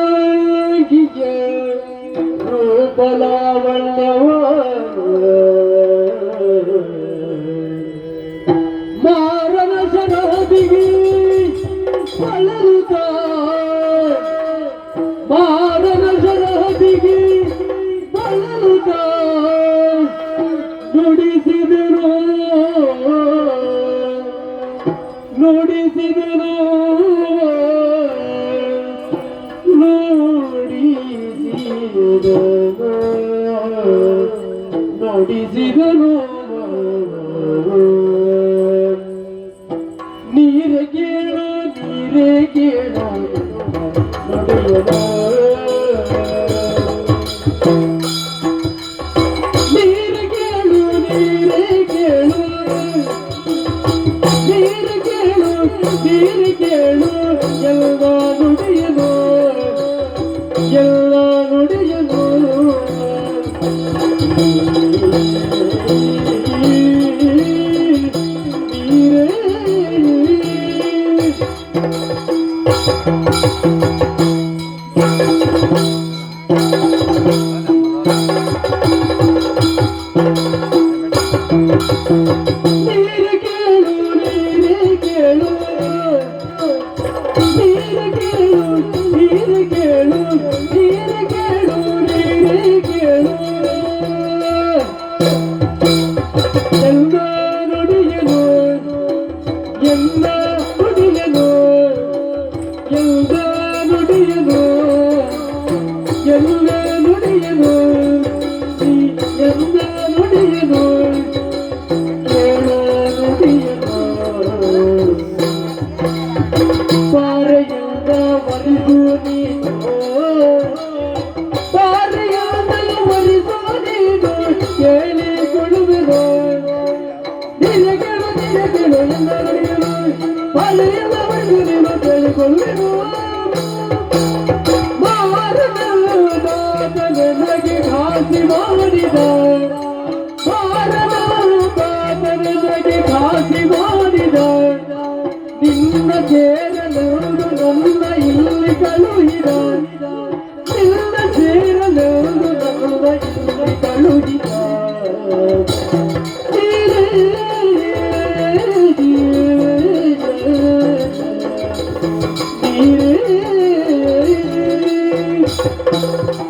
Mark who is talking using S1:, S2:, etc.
S1: ಸುಂದರಾಗಿಗೆ ರೂಪಲಾವಣ್ಯವ ಮಾರನ ಸರಹದಿಗೆ ಬಳರುತ್ತ ನುಡಿಸಿದನು. ನೀರೆ ಕೇಳು, ನೀರೇ ಕೇಳು. ನೀರ ಕೇಳು, ನೀರೇ ಕೇಳು. ನೀರು ಕೇಳು ನೀರು ಕೇಳು. ಎಲ್ಲ ನುಡಿಯಲು ಎಲ್ಲ ನುಡಿಯಲು ಎಲ್ಲ ನುಡಿಯಲು ಎಲ್ಲ ನಿನ್ನ ಸೇರಲೋದು ನನ್ನ ಇಲ್ಲಿ ಕಳುಹಿದ ನಿನ್ನ ಸೇರಲೋದು ನನ್ನ ಇಲ್ಲಿ ಕಳುಹಿದ Thank you.